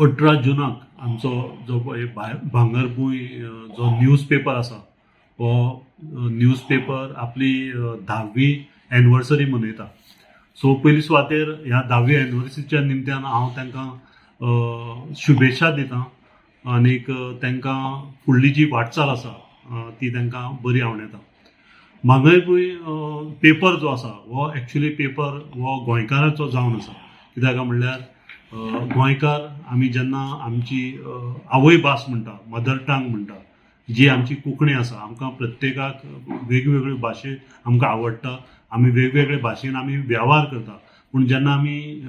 अठरा जुनाक आमचो जो पळय भांगरभूंय जो न्यूज पेपर आसा हो न्यूज पेपर आपली धावी एनिवर्सरी मनयता. सो पयली सुवातेर ह्या धावी एनिवर्सरीच्या निमत्यान हांव तांकां शुभेच्छा दितां आनीक तांकां फुडली जी वाटचाल आसा ती तांकां बरी आवडेता भांगरभूंय पेपर जो आसा हो एक्चुली पेपर हो गोंयकारांचो जावन आसा. कित्याक काय म्हणल्यार गोंयकार आमी जेन्ना आमची आवय भास म्हणटा मदर टंग म्हणटा जी आमची कोंकणी आसा आमकां प्रत्येकाक वेगवेगळ्यो भाशे आमकां आवडटा आमी वेगवेगळे भाशेन आमी वेव्हार करता. पूण जेन्ना आमी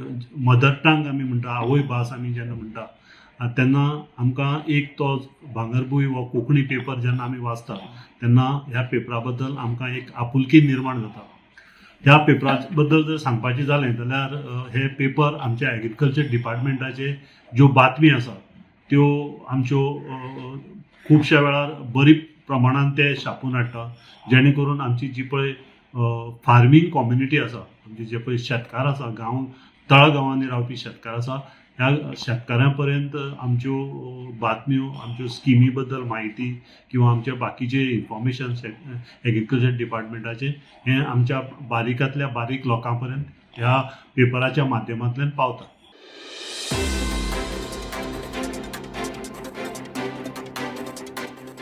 मदर टंग आमी म्हणटा आवय भास आमी जेन्ना म्हणटा तेन्ना आमकां एक तो भांगरभूंय हो कोंकणी पेपर जेन्ना आमी वाचता तेन्ना ह्या पेपरा बद्दल आमकां एक आपुलकी निर्माण जाता. ह्या पेपरा बद्दल जर सांगपाचें जालें जाल्यार हे पेपर आमच्या एग्रीकल्चर डिपार्टमेंटाचे ज्यो बातमी आसा त्यो आमच्यो खुबश्या वेळार बरी प्रमाणान ते छापून हाडटा जेणे करून आमची जी पळय फार्मींग कॉम्युनिटी आसा म्हणजे जे पळय शेतकार आसा गांव तळगांवांनी रावपी शेतकार आसा ह्या शेतकारां पर्यंत आमच्यो बातम्यो आमच्यो स्किमी बद्दल म्हायती किंवा आमचे बाकीचे इन्फॉर्मेशन एग्रीकल्चर डिपार्टमेंटाचे हे आमच्या बारीकांतल्या बारीक लोकां पर्यंत ह्या पेपराच्या माध्यमांतल्यान पावता